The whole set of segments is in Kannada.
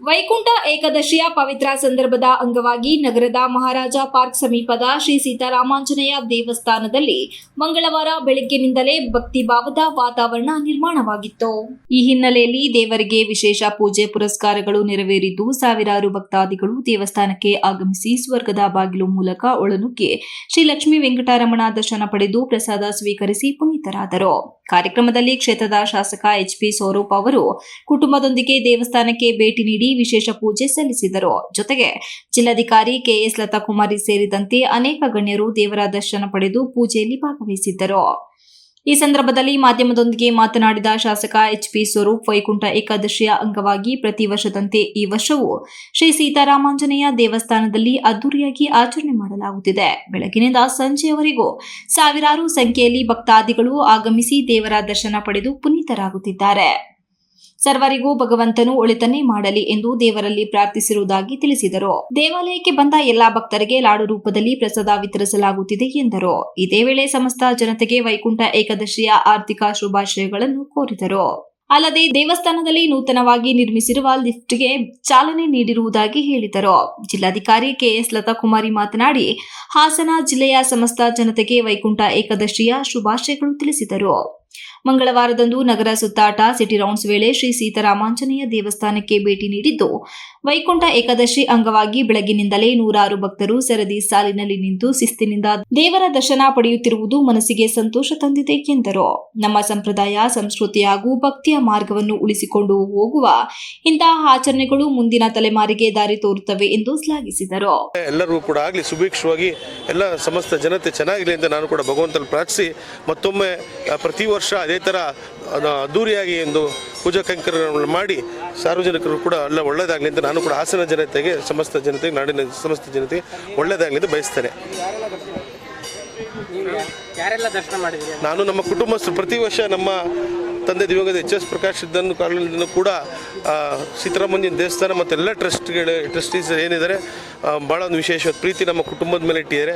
ವೈಕುಂಠ ಏಕಾದಶಿಯ ಪವಿತ್ರ ಸಂದರ್ಭದ ಅಂಗವಾಗಿ ನಗರದ ಮಹಾರಾಜ ಪಾರ್ಕ್ ಸಮೀಪದ ಶ್ರೀ ಸೀತಾರಾಮಾಂಜನೇಯ ದೇವಸ್ಥಾನದಲ್ಲಿ ಮಂಗಳವಾರ ಬೆಳಗ್ಗಿನಿಂದಲೇ ಭಕ್ತಿಭಾವದ ವಾತಾವರಣ ನಿರ್ಮಾಣವಾಗಿತ್ತು. ಈ ಹಿನ್ನೆಲೆಯಲ್ಲಿ ದೇವರಿಗೆ ವಿಶೇಷ ಪೂಜೆ ಪುರಸ್ಕಾರಗಳು ನೆರವೇರಿದ್ದು ಸಾವಿರಾರು ಭಕ್ತಾದಿಗಳು ದೇವಸ್ಥಾನಕ್ಕೆ ಆಗಮಿಸಿ ಸ್ವರ್ಗದ ಬಾಗಿಲು ಮೂಲಕ ಒಳನುಗ್ಗಿ ಶ್ರೀ ಲಕ್ಷ್ಮೀ ವೆಂಕಟರಮಣ ದರ್ಶನ ಪಡೆದು ಪ್ರಸಾದ ಸ್ವೀಕರಿಸಿ ಪುನೀತರಾದರು. ಕಾರ್ಯಕ್ರಮದಲ್ಲಿ ಕ್ಷೇತ್ರದ ಶಾಸಕ ಎಚ್ಪಿ ಸ್ವರೂಪ್ ಅವರು ಕುಟುಂಬದೊಂದಿಗೆ ದೇವಸ್ಥಾನಕ್ಕೆ ಭೇಟಿ ನೀಡಿ ವಿಶೇಷ ಪೂಜೆ ಸಲ್ಲಿಸಿದರು. ಜೊತೆಗೆ ಜಿಲ್ಲಾಧಿಕಾರಿ ಕೆಎಸ್ ಲತಾ ಕುಮಾರಿ ಸೇರಿದಂತೆ ಅನೇಕ ಗಣ್ಯರು ದೇವರ ದರ್ಶನ ಪಡೆದು ಪೂಜೆಯಲ್ಲಿ ಭಾಗವಹಿಸಿದ್ದರು. ಈ ಸಂದರ್ಭದಲ್ಲಿ ಮಾಧ್ಯಮದೊಂದಿಗೆ ಮಾತನಾಡಿದ ಶಾಸಕ ಎಚ್ಪಿ ಸ್ವರೂಪ್, ವೈಕುಂಠ ಏಕಾದಶಿಯ ಅಂಗವಾಗಿ ಪ್ರತಿ ವರ್ಷದಂತೆ ಈ ವರ್ಷವೂ ಶ್ರೀ ಸೀತಾರಾಮಾಂಜನೇಯ ದೇವಸ್ಥಾನದಲ್ಲಿ ಅದ್ದೂರಿಯಾಗಿ ಆಚರಣೆ ಮಾಡಲಾಗುತ್ತಿದೆ. ಬೆಳಗಿನಿಂದ ಸಂಜೆಯವರೆಗೂ ಸಾವಿರಾರು ಸಂಖ್ಯೆಯಲ್ಲಿ ಭಕ್ತಾದಿಗಳು ಆಗಮಿಸಿ ದೇವರ ದರ್ಶನ ಪಡೆದು ಪುನೀತರಾಗುತ್ತಿದ್ದಾರೆ. ಸರ್ವರಿಗೂ ಭಗವಂತನು ಒಳಿತನ್ನೇ ಮಾಡಲಿ ಎಂದು ದೇವರಲ್ಲಿ ಪ್ರಾರ್ಥಿಸಿರುವುದಾಗಿ ತಿಳಿಸಿದರು. ದೇವಾಲಯಕ್ಕೆ ಬಂದ ಎಲ್ಲಾ ಭಕ್ತರಿಗೆ ಲಾಡು ರೂಪದಲ್ಲಿ ಪ್ರಸಾದ ವಿತರಿಸಲಾಗುತ್ತಿದೆ ಎಂದರು. ಇದೇ ವೇಳೆ ಸಮಸ್ತ ಜನತೆಗೆ ವೈಕುಂಠ ಏಕಾದಶಿಯ ಆರ್ಥಿಕ ಶುಭಾಶಯಗಳನ್ನು ಕೋರಿದರು. ಅಲ್ಲದೆ ದೇವಸ್ಥಾನದಲ್ಲಿ ನೂತನವಾಗಿ ನಿರ್ಮಿಸಿರುವ ಲಿಫ್ಟ್ಗೆ ಚಾಲನೆ ನೀಡಿರುವುದಾಗಿ ಹೇಳಿದರು. ಜಿಲ್ಲಾಧಿಕಾರಿ ಕೆಎಸ್ ಲತಾಕುಮಾರಿ ಮಾತನಾಡಿ, ಹಾಸನ ಜಿಲ್ಲೆಯ ಸಮಸ್ತ ಜನತೆಗೆ ವೈಕುಂಠ ಏಕಾದಶಿಯ ಶುಭಾಶಯಗಳು ತಿಳಿಸಿದರು. ಮಂಗಳವಾರದಂದು ನಗರ ಸುತ್ತಾಟ ಸಿಟಿ ರೌಂಡ್ಸ್ ವೇಳೆ ಶ್ರೀ ಸೀತಾರಾಮಾಂಜನೇಯ ದೇವಸ್ಥಾನಕ್ಕೆ ಭೇಟಿ ನೀಡಿದ್ದು. ವೈಕುಂಠ ಏಕಾದಶಿ ಅಂಗವಾಗಿ ಬೆಳಗಿನಿಂದಲೇ ನೂರಾರು ಭಕ್ತರು ಸರದಿ ಸಾಲಿನಲ್ಲಿ ನಿಂತು ಶಿಸ್ತಿನಿಂದ ದೇವರ ದರ್ಶನ ಪಡೆಯುತ್ತಿರುವುದು ಮನಸ್ಸಿಗೆ ಸಂತೋಷ ತಂದಿದೆ ಎಂದರು. ನಮ್ಮ ಸಂಪ್ರದಾಯ, ಸಂಸ್ಕೃತಿ ಹಾಗೂ ಭಕ್ತಿಯ ಮಾರ್ಗವನ್ನು ಉಳಿಸಿಕೊಂಡು ಹೋಗುವ ಇಂತಹ ಆಚರಣೆಗಳು ಮುಂದಿನ ತಲೆಮಾರಿಗೆ ದಾರಿ ತೋರುತ್ತವೆ ಎಂದು ಶ್ಲಾಘಿಸಿದರು. ಎಲ್ಲರೂ ಕೂಡ ಆಗಲಿ ಸುಭಿಕ್ಷವಾಗಿ ಎಲ್ಲ ಸಮಸ್ತ ಜನತೆ ಚೆನ್ನಾಗಿರಲಿ ಅಂತ ನಾನು ಕೂಡ ಭಗವಂತನ ಪ್ರಾರ್ಥಿಸಿ ಮತ್ತೊಮ್ಮೆ ಪ್ರತಿ ವರ್ಷ ಅದೇ ಥರ ಅದು ಅದ್ದೂರಿಯಾಗಿ ಎಂದು ಪೂಜಾ ಕೈಂಕರ್ಯಗಳನ್ನು ಮಾಡಿ ಸಾರ್ವಜನಿಕರು ಕೂಡ ಎಲ್ಲ ಒಳ್ಳೆಯದಾಗಲಿ ಅಂತ ನಾನು ಕೂಡ ಹಾಸನ ಜನತೆಗೆ, ಸಮಸ್ತ ಜನತೆಗೆ, ನಾಡಿನ ಸಮಸ್ತ ಜನತೆಗೆ ಒಳ್ಳೆಯದಾಗಲಿ ಅಂತ ಬಯಸ್ತೇನೆ. ನಾನು ನಮ್ಮ ಕುಟುಂಬಸ್ಥರು ಪ್ರತಿ ವರ್ಷ ನಮ್ಮ ತಂದೆ ದಿವಂಗತ ಎಚ್ ಎಸ್ ಪ್ರಕಾಶ್ ಇದ್ದನ್ನು ಕಾರಣದಿಂದ ಕೂಡ ಸೀತಾರಾಮಂಜನ ದೇವಸ್ಥಾನ ಮತ್ತು ಎಲ್ಲ ಟ್ರಸ್ಟ್ಗಳು, ಟ್ರಸ್ಟೀಸ್ ಏನಿದ್ದಾರೆ ಭಾಳ ಒಂದು ವಿಶೇಷ ಪ್ರೀತಿ ನಮ್ಮ ಕುಟುಂಬದ ಮೇಲೆ ಇಟ್ಟಿದ್ದಾರೆ.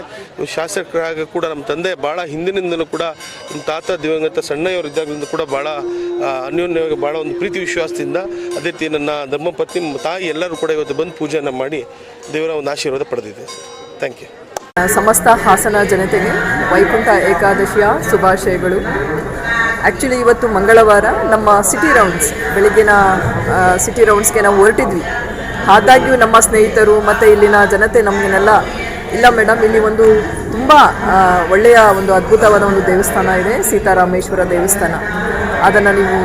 ಶಾಸಕರಾಗ ಕೂಡ ನಮ್ಮ ತಂದೆ ಭಾಳ ಹಿಂದಿನಿಂದಲೂ ಕೂಡ, ನಮ್ಮ ತಾತ ದಿವಂಗತ ಸಣ್ಣಯ್ಯವರು ಇದ್ದಾಗಲಿಂದ ಕೂಡ ಭಾಳ ಅನ್ಯೋನ್ಯವಾಗಿ ಭಾಳ ಒಂದು ಪ್ರೀತಿ ವಿಶ್ವಾಸದಿಂದ ಅದೇ ರೀತಿ ನನ್ನ ಧರ್ಮಪತ್ನಿ, ತಾಯಿ ಎಲ್ಲರೂ ಕೂಡ ಇವತ್ತು ಬಂದು ಪೂಜೆಯನ್ನು ಮಾಡಿ ದೇವರ ಒಂದು ಆಶೀರ್ವಾದ ಪಡೆದಿದೆ. ಥ್ಯಾಂಕ್ ಯು ಸಮಸ್ತ ಹಾಸನ ಜನತೆಗೆ ವೈಕುಂಠ ಏಕಾದಶಿಯ ಶುಭಾಶಯಗಳು. ಆ್ಯಕ್ಚುಲಿ ಇವತ್ತು ಮಂಗಳವಾರ ನಮ್ಮ ಸಿಟಿ ರೌಂಡ್ಸ್ ಬೆಳಗ್ಗಿನ ಸಿಟಿ ರೌಂಡ್ಸ್ಗೆ ನಾವು ಹೊರಟಿದ್ವಿ. ಆದಾಗ್ಯೂ ನಮ್ಮ ಸ್ನೇಹಿತರು ಮತ್ತು ಇಲ್ಲಿನ ಜನತೆ ನಮಗೆಲ್ಲ, ಇಲ್ಲ ಮೇಡಮ್ ಇಲ್ಲಿ ಒಂದು ತುಂಬ ಒಳ್ಳೆಯ ಒಂದು ಅದ್ಭುತವಾದ ಒಂದು ದೇವಸ್ಥಾನ ಇದೆ, ಸೀತಾರಾಮೇಶ್ವರ ದೇವಸ್ಥಾನ. ಅದನ್ನು ನೀವು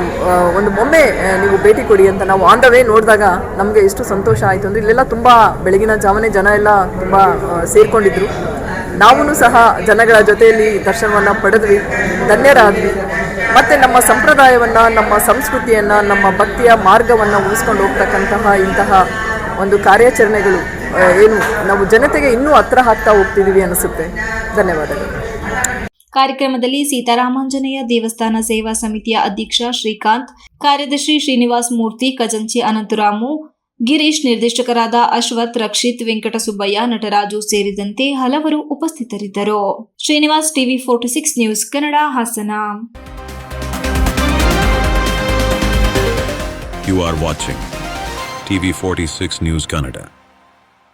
ಒಂದು ಮೊಮ್ಮೆ ನೀವು ಭೇಟಿ ಕೊಡಿ ಅಂತ ನಾವು ಆನ್ ದ ವೇ ನೋಡಿದಾಗ ನಮಗೆ ಎಷ್ಟು ಸಂತೋಷ ಆಯಿತು. ಅಂದರೆ ಇಲ್ಲೆಲ್ಲ ತುಂಬ ಬೆಳಗಿನ ಜಾವನೇ ಜನ ಎಲ್ಲ ತುಂಬ ಸೇರಿಕೊಂಡಿದ್ರು. ನಾವೂ ಸಹ ಜನಗಳ ಜೊತೆಯಲ್ಲಿ ದರ್ಶನವನ್ನು ಪಡೆದ್ವಿ, ಧನ್ಯರಾದ್ವಿ. ಮತ್ತು ನಮ್ಮ ಸಂಪ್ರದಾಯವನ್ನು, ನಮ್ಮ ಸಂಸ್ಕೃತಿಯನ್ನು, ನಮ್ಮ ಭಕ್ತಿಯ ಮಾರ್ಗವನ್ನು ಉಳಿಸ್ಕೊಂಡು ಹೋಗ್ತಕ್ಕಂತಹ ಇಂತಹ ಒಂದು ಕಾರ್ಯಾಚರಣೆಗಳು ಏನು, ನಾವು ಜನತೆಗೆ ಇನ್ನೂ ಹತ್ರ ಹಾಕ್ತಾ ಹೋಗ್ತಿದ್ದೀವಿ ಅನಿಸುತ್ತೆ ಧನ್ಯವಾದಗಳು. ಕಾರ್ಯಕ್ರಮದಲ್ಲಿ ಸೀತಾರಾಮಾಂಜನೇಯ ದೇವಸ್ಥಾನ ಸೇವಾ ಸಮಿತಿಯ ಅಧ್ಯಕ್ಷ ಶ್ರೀಕಾಂತ್, ಕಾರ್ಯದರ್ಶಿ ಶ್ರೀನಿವಾಸ್ ಮೂರ್ತಿ, ಖಜಂಚಿ ಅನಂತರಾಮು, ಗಿರೀಶ್ ನಿರ್ದೇಶಕರಾದ ಅಶ್ವಥ್, ರಕ್ಷಿತ್, ವೆಂಕಟಸುಬ್ಬಯ್ಯ ನಟರಾಜು ಸೇರಿದಂತೆ ಹಲವರು ಉಪಸ್ಥಿತರಿದ್ದರು Srinivas TV forty six news Kannada Hassan You are watching TV 46 News Kannada.